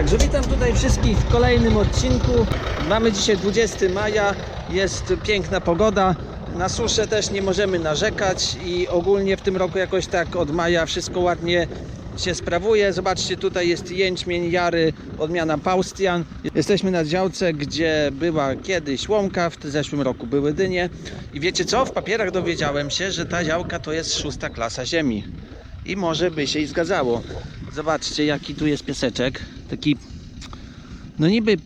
Także witam tutaj wszystkich w kolejnym odcinku. Mamy dzisiaj 20 maja, jest piękna pogoda. Na suszę też nie możemy narzekać i ogólnie w tym roku jakoś tak od maja wszystko ładnie się sprawuje. Zobaczcie, tutaj jest jęczmień, jary, odmiana Paustian. Jesteśmy na działce, gdzie była kiedyś łąka, w zeszłym roku były dynie. I wiecie co? W papierach dowiedziałem się, że ta działka to jest szósta klasa ziemi. I może by się i zgadzało. Zobaczcie, jaki tu jest pieseczek. Taki, no niby,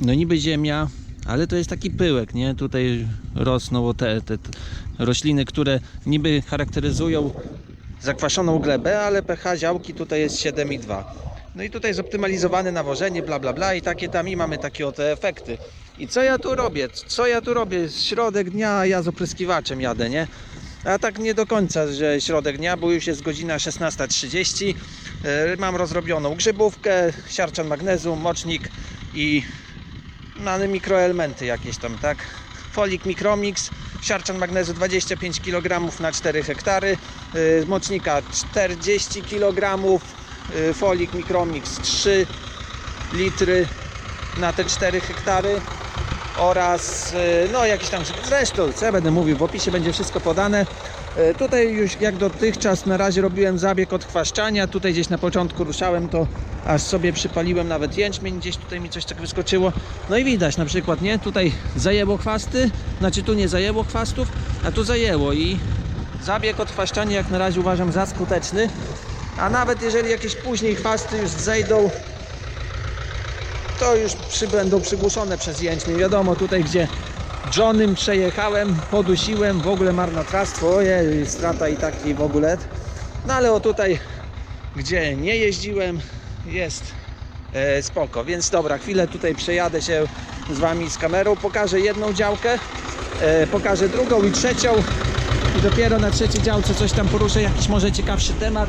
no niby ziemia, ale to jest taki pyłek, nie? Tutaj rosną te, te, te rośliny, które niby charakteryzują zakwaszoną glebę, ale pH działki tutaj jest 7,2. No i tutaj zoptymalizowane nawożenie, bla bla bla i takie tam i mamy takie oto efekty. I co ja tu robię? Co ja tu robię? Środek dnia, ja z opryskiwaczem jadę, nie? A tak nie do końca, że środek dnia, bo już jest godzina 16.30. E, Mam rozrobioną grzybówkę, siarczan magnezu, mocznik i mamy mikroelementy jakieś tam, tak? Folik Micromix, siarczan magnezu 25 kg na 4 hektary, y, mocznika 40 kg, y, folik Micromix 3 litry na te 4 hektary oraz y, no jakiś tam zresztą co ja będę mówił w opisie będzie wszystko podane. Y, tutaj już jak dotychczas na razie robiłem zabieg odchwaszczania tutaj gdzieś na początku ruszałem to aż sobie przypaliłem nawet jęczmień gdzieś tutaj mi coś tak wyskoczyło. No i widać na przykład nie? Tutaj zajęło chwasty znaczy tu nie zajęło chwastów a tu zajęło i zabieg odchwaszczania jak na razie uważam za skuteczny. A nawet jeżeli jakieś później chwasty już zejdą to już przy, będą przygłuszone przez jęczmień. Wiadomo, tutaj gdzie Johnem przejechałem, podusiłem, w ogóle marnotrawstwo, ojej, strata i taki w ogóle. No ale o tutaj, gdzie nie jeździłem, jest e, spoko. Więc dobra, chwilę tutaj przejadę się z Wami z kamerą, pokażę jedną działkę, e, pokażę drugą i trzecią i dopiero na trzeciej działce coś tam poruszę, jakiś może ciekawszy temat.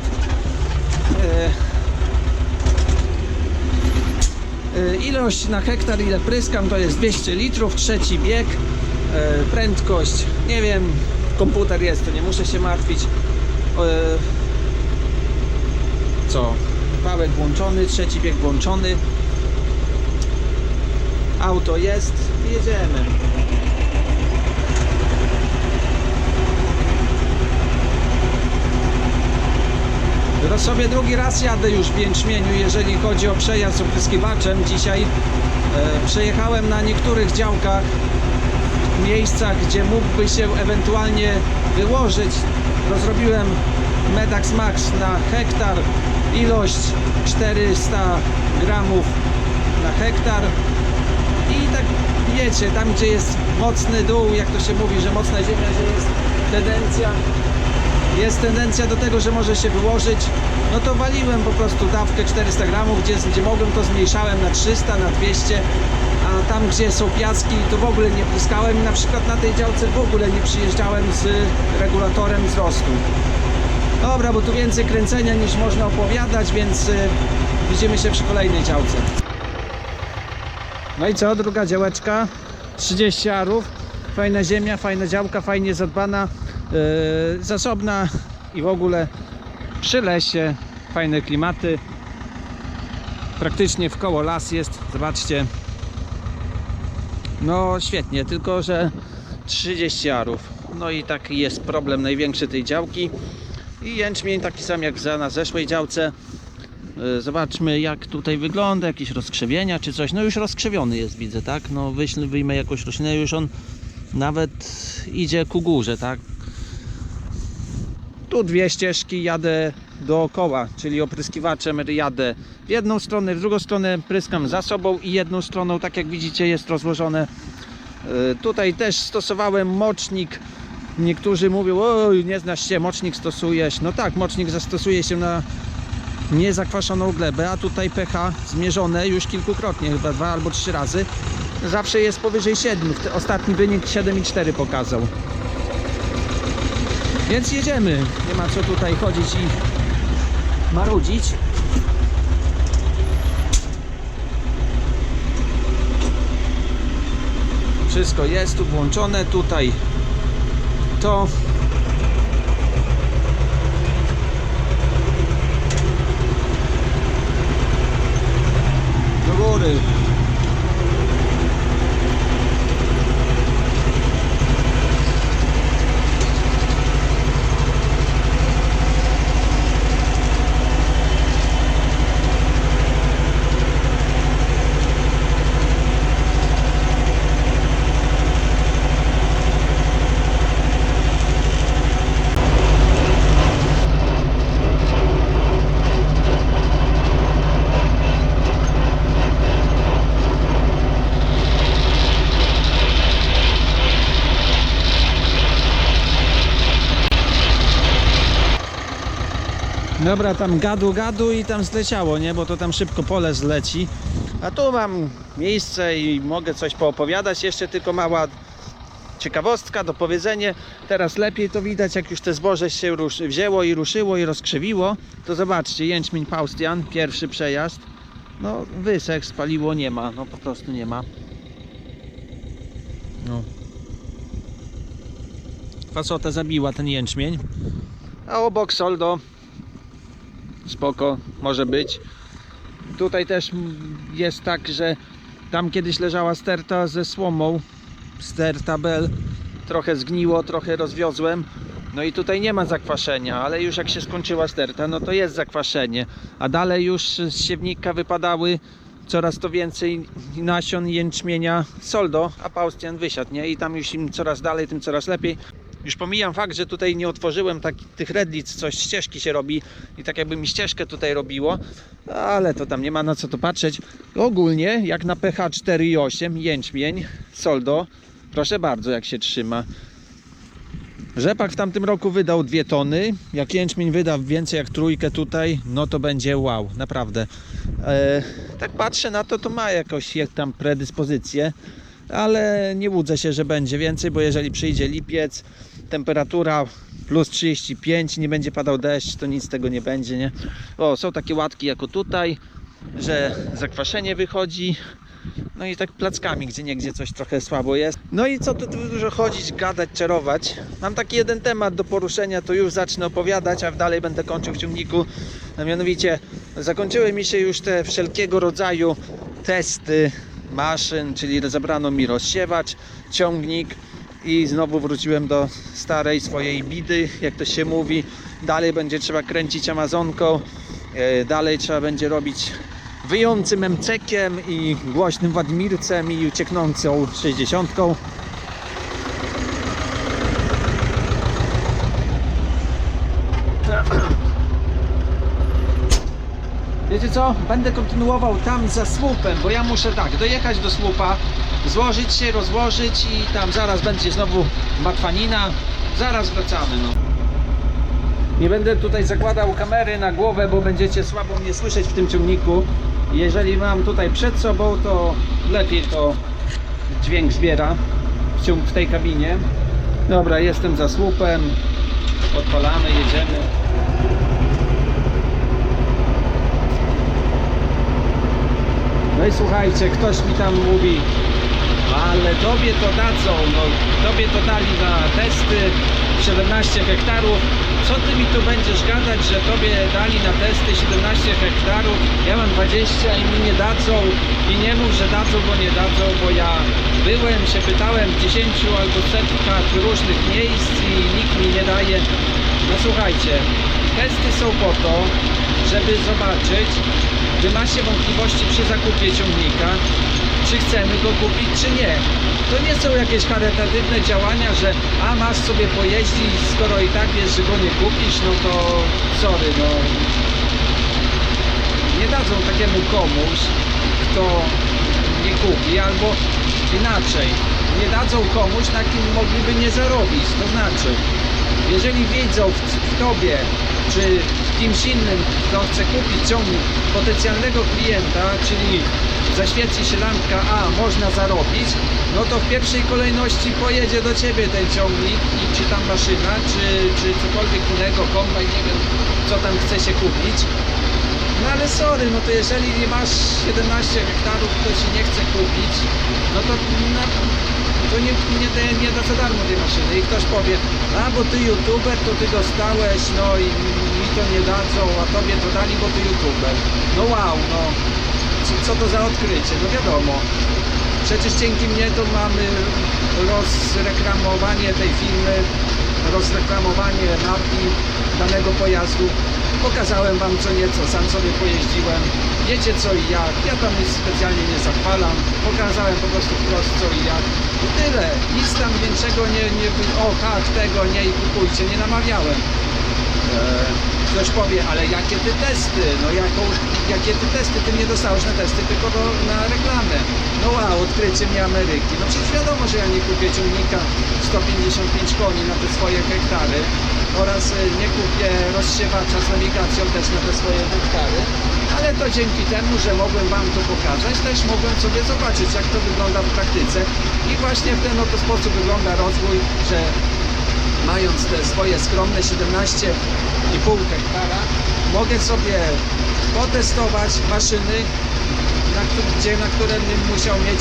E, Ilość na hektar, ile pryskam, to jest 200 litrów, trzeci bieg, y, prędkość, nie wiem, komputer jest, to nie muszę się martwić. Y, Co? Wałek włączony, trzeci bieg włączony. Auto jest, jedziemy. Sobie drugi raz jadę już w Jęczmieniu, jeżeli chodzi o przejazd opryskiwaczem. Dzisiaj e, przejechałem na niektórych działkach, miejscach, gdzie mógłby się ewentualnie wyłożyć. Rozrobiłem Medax Max na hektar, ilość 400 gramów na hektar. I tak wiecie, tam gdzie jest mocny dół, jak to się mówi, że mocna ziemia, że jest tendencja jest tendencja do tego, że może się wyłożyć, no to waliłem po prostu dawkę 400 gramów, gdzie, gdzie mogłem to zmniejszałem na 300, na 200, a tam gdzie są piaski to w ogóle nie pryskałem i na przykład na tej działce w ogóle nie przyjeżdżałem z regulatorem wzrostu. Dobra, bo tu więcej kręcenia niż można opowiadać, więc y, widzimy się przy kolejnej działce. No i co, druga działeczka, 30 arów, fajna ziemia, fajna działka, fajnie zadbana, zasobna i w ogóle przy lesie, fajne klimaty, praktycznie w koło las jest, zobaczcie. No świetnie, tylko że 30 arów. No i taki jest problem największy tej działki. I jęczmień taki sam jak za na zeszłej działce. Yy, Zobaczmy jak tutaj wygląda, jakieś rozkrzewienia czy coś. No już rozkrzewiony jest widzę, tak? No wyjmę jakąś roślinę, już on nawet idzie ku górze, tak? Tu dwie ścieżki jadę dookoła, czyli opryskiwaczem jadę w jedną stronę, w drugą stronę pryskam za sobą i jedną stroną, tak jak widzicie, jest rozłożone. Yy, Tutaj też stosowałem mocznik. Niektórzy mówią, oj, nie znasz się, mocznik stosujesz. No tak, mocznik zastosuje się na niezakwaszoną glebę, a tutaj pH zmierzone już kilkukrotnie, chyba dwa albo trzy razy. Zawsze jest powyżej 7. Te- Ostatni wynik 7,4 pokazał. Więc jedziemy. Nie ma co tutaj chodzić i marudzić. Wszystko jest tu włączone. Tutaj to góry. Dobra, tam gadu gadu i tam zleciało, nie? Bo to tam szybko pole zleci. A tu mam miejsce i mogę coś poopowiadać. Jeszcze tylko mała ciekawostka, dopowiedzenie. Teraz lepiej to widać, jak już te zboże się wzięło i ruszyło i rozkrzewiło. To zobaczcie, jęczmień Paustian, pierwszy przejazd. No, wysek, spaliło, nie ma. No, po prostu nie ma. No. Facota zabiła ten jęczmień. A obok soldo spoko, może być. Tutaj też jest tak, że tam kiedyś leżała sterta ze słomą, sterta bel, trochę zgniło, trochę rozwiozłem. No i tutaj nie ma zakwaszenia, ale już jak się skończyła sterta, no to jest zakwaszenie. A dalej już z siewnika wypadały coraz to więcej nasion jęczmienia soldo, a paustian wysiadł, nie? I tam już im coraz dalej, tym coraz lepiej. Już pomijam fakt, że tutaj nie otworzyłem tak, tych redlic, coś ścieżki się robi i tak jakby mi ścieżkę tutaj robiło, ale to tam nie ma na co to patrzeć. Ogólnie jak na pH 4,8 jęczmień, soldo, proszę bardzo jak się trzyma. Rzepak w tamtym roku wydał 2 tony. Jak jęczmień wyda więcej jak trójkę tutaj, no to będzie wow, naprawdę. E, tak patrzę na to, to ma jakoś jak tam predyspozycję, ale nie łudzę się, że będzie więcej, bo jeżeli przyjdzie lipiec, temperatura plus 35, nie będzie padał deszcz, to nic z tego nie będzie, nie? O, są takie łatki jako tutaj, że zakwaszenie wychodzi, no i tak plackami, gdzie niegdzie coś trochę słabo jest. No i co tu dużo chodzić, gadać, czarować. Mam taki jeden temat do poruszenia, to już zacznę opowiadać, a dalej będę kończył w ciągniku. A mianowicie zakończyły mi się już te wszelkiego rodzaju testy maszyn, czyli zabrano mi rozsiewacz, ciągnik i znowu wróciłem do starej swojej bidy, jak to się mówi. Dalej będzie trzeba kręcić Amazonką, e, dalej trzeba będzie robić wyjącym emcekiem i głośnym Wadmircem i ucieknącą 60. Wiecie co? Będę kontynuował tam za słupem, bo ja muszę tak, dojechać do słupa, złożyć się, rozłożyć i tam zaraz będzie znowu matwanina. Zaraz wracamy, no. Nie będę tutaj zakładał kamery na głowę, bo będziecie słabo mnie słyszeć w tym ciągniku. Jeżeli mam tutaj przed sobą, to lepiej to dźwięk zbiera w, tej kabinie. Dobra, jestem za słupem. Odpalamy, jedziemy. No i słuchajcie, ktoś mi tam mówi, ale tobie to dadzą, no tobie to dali na testy 17 hektarów. Co ty mi tu będziesz gadać, że tobie dali na testy 17 hektarów, ja mam 20 i mi nie dadzą i nie mów, że dadzą, bo nie dadzą, bo ja byłem, się pytałem w 10 albo setkach różnych miejsc i nikt mi nie daje. No słuchajcie, testy są po to, żeby zobaczyć, czy macie wątpliwości przy zakupie ciągnika, czy chcemy go kupić, czy nie. To nie są jakieś charytatywne działania, że a masz sobie pojeździć, skoro i tak wiesz, że go nie kupisz, no to sorry, no. Nie dadzą takiemu komuś, kto nie kupi, albo inaczej, nie dadzą komuś, na kim mogliby nie zarobić. To znaczy, jeżeli widzą w, w tobie, czy w kimś innym, kto chce kupić ciągnik potencjalnego klienta, czyli zaświeci się lampka, a można zarobić, no to w pierwszej kolejności pojedzie do ciebie ten ciągnik i czy tam maszyna, czy, czy cokolwiek innego, kombajn, nie wiem, co tam chce się kupić. No ale sorry, no to jeżeli nie masz 17 hektarów, kto ci nie chce kupić, no to na, to nie, nie, da- nie da za darmo tej maszyny. I ktoś powie, a bo ty youtuber, to ty dostałeś, no i mi to nie dadzą, a tobie to dali, bo ty youtuber. No wow, no co, to za odkrycie? No wiadomo, przecież dzięki mnie to mamy rozreklamowanie tej firmy, rozreklamowanie marki danego pojazdu. Pokazałem Wam co nieco, sam sobie pojeździłem. Wiecie co i jak. Ja tam nic specjalnie nie zachwalam. Pokazałem po prostu wprost co i jak. I tyle. Nic tam większego nie, nie o tak, tego nie i kupujcie, nie namawiałem. Eee, Ktoś powie, ale jakie ty testy? No jaką, jakie ty testy? Ty nie dostałeś na testy, tylko do, na reklamę. No wow, odkrycie mnie Ameryki. No przecież wiadomo, że ja nie kupię ciągnika 155 koni na te swoje hektary oraz y, nie kupię rozsiewacza z nawigacją też na te swoje hektary. Ale to dzięki temu, że mogłem Wam to pokazać, też mogłem sobie zobaczyć, jak to wygląda w praktyce. I właśnie w ten oto sposób wygląda rozwój, że mając te swoje skromne 17,5 hektara, mogę sobie potestować maszyny, na, gdzie, na które bym musiał mieć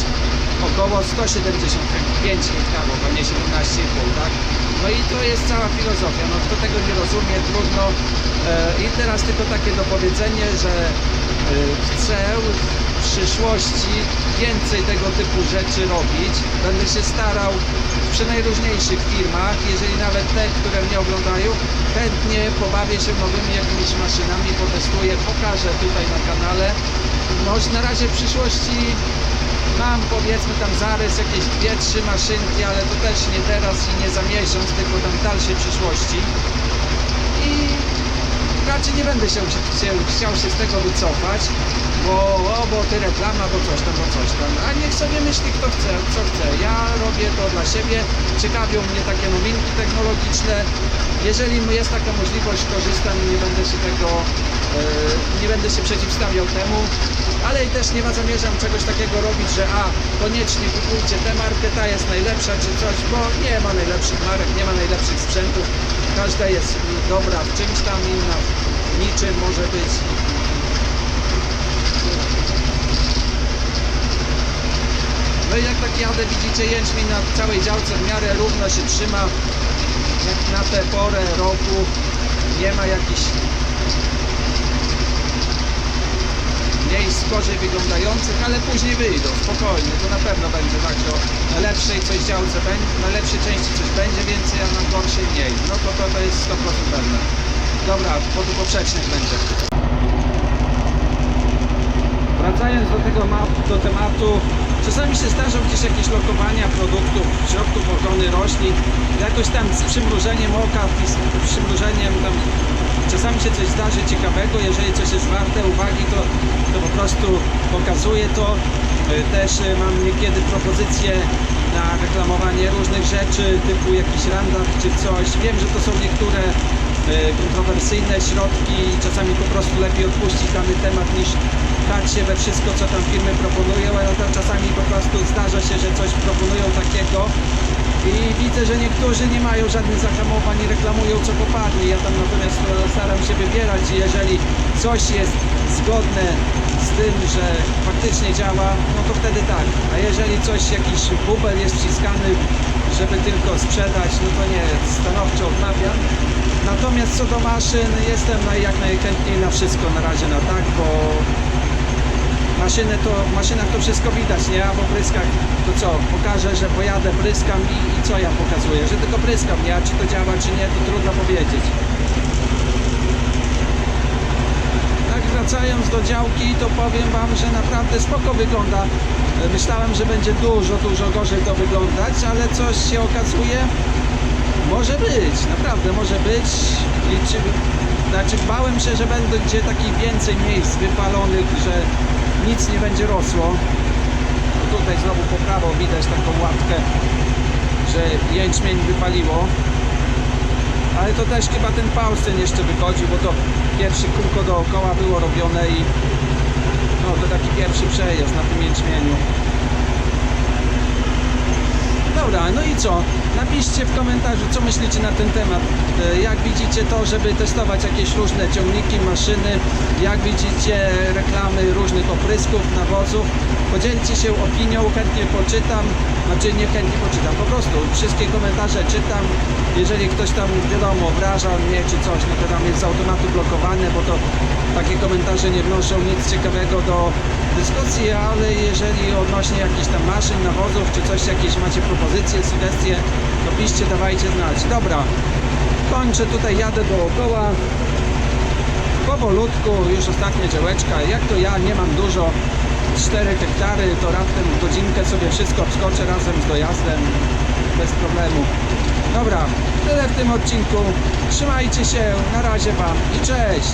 około 175 hektarów, a nie 17,5, tak? No i to jest cała filozofia. No kto tego nie rozumie, trudno. E, I teraz tylko takie dopowiedzenie, że e, chcę w przyszłości więcej tego typu rzeczy robić. Będę się starał przy najróżniejszych firmach, jeżeli nawet te, które mnie oglądają, chętnie pobawię się nowymi jakimiś maszynami, potestuję, pokażę tutaj na kanale. No na razie w przyszłości mam powiedzmy tam zarys jakieś dwie, trzy maszynki, ale to też nie teraz i nie za miesiąc, tylko tam w dalszej przyszłości. I raczej nie będę się, chciał się z tego wycofać, bo, o, bo ty reklama, bo coś tam, bo coś tam. A niech sobie myśli kto chce, co chce. Ja robię to dla siebie, ciekawią mnie takie nowinki technologiczne. Jeżeli jest taka możliwość, korzystam i nie będę się tego, e, nie będę się przeciwstawiał temu, ale i też nie zamierzam czegoś takiego robić, że a, koniecznie kupujcie tę markę, ta jest najlepsza czy coś, bo nie ma najlepszych marek, nie ma najlepszych sprzętów. Każda jest dobra w czymś tam, inna w niczym może być. Jak tak jadę, widzicie, jęczmień na całej działce w miarę równo się trzyma. Jak na tę porę roku nie ma jakichś miejsc gorzej wyglądających, ale później wyjdą, spokojnie, to na pewno będzie tak, że na lepszej coś działce będzie, na lepszej części coś będzie więcej, a na gorszej mniej. No to to, to jest 100% pewne. Dobra, po tu poprzecznych będzie. Wracając do tego do tematu, czasami się zdarzą gdzieś jakieś lokowania produktów, środków ochrony roślin, jakoś tam z przymrużeniem oka, z przymrużeniem tam czasami się coś zdarzy ciekawego, jeżeli coś jest warte uwagi, to, to po prostu pokazuję to. Y, Też y, mam niekiedy propozycje na reklamowanie różnych rzeczy, typu jakiś randach czy coś. Wiem, że to są niektóre y, kontrowersyjne środki i czasami po prostu lepiej odpuścić dany temat niż dać się we wszystko, co tam firmy proponują, ale to czasami po prostu zdarza się, że coś proponują takiego i widzę, że niektórzy nie mają żadnych zahamowań i reklamują co popadnie. Ja tam natomiast e, staram się wybierać i jeżeli coś jest zgodne z tym, że faktycznie działa, no to wtedy tak. A jeżeli coś, jakiś bubel jest wciskany, żeby tylko sprzedać, no to nie, stanowczo odmawiam. Natomiast co do maszyn, jestem jak najchętniej na wszystko na razie na tak, bo maszyny to, w maszynach to wszystko widać, nie? A w opryskach to co? Pokażę, że pojadę, pryskam i, i co ja pokazuję? Że tylko pryskam, nie? A czy to działa, czy nie, to trudno powiedzieć. Tak wracając do działki, to powiem Wam, że naprawdę spoko wygląda. Myślałem, że będzie dużo, dużo gorzej to wyglądać, ale coś się okazuje, może być, naprawdę może być. Liczy, znaczy bałem się, że będzie takich więcej miejsc wypalonych, że nic nie będzie rosło. No tutaj znowu po prawo widać taką łapkę, że jęczmień wypaliło. Ale to też chyba ten Paulsen jeszcze wychodził, bo to pierwszy kółko dookoła było robione i no to taki pierwszy przejazd na tym jęczmieniu. Dobra, no i co? Napiszcie w komentarzu, co myślicie na ten temat. E, Jak widzicie to, żeby testować jakieś różne ciągniki, maszyny, jak widzicie reklamy różnych oprysków, nawozów. Podzielcie się opinią, chętnie poczytam, znaczy nie chętnie poczytam, po prostu wszystkie komentarze czytam. Jeżeli ktoś tam, wiadomo, obraża mnie czy coś, no to tam jest z automatu blokowane, bo to takie komentarze nie wnoszą nic ciekawego do dyskusji, ale jeżeli odnośnie jakichś tam maszyn, nawozów, czy coś, jakieś macie propozycje, sugestie, to piszcie, dawajcie znać. Dobra, kończę tutaj, jadę dookoła, powolutku, już ostatnia działeczka, jak to ja nie mam dużo, 4 hektary, to raptem godzinkę sobie wszystko wskoczę razem z dojazdem, bez problemu. Dobra, tyle w tym odcinku, trzymajcie się, na razie Wam i cześć!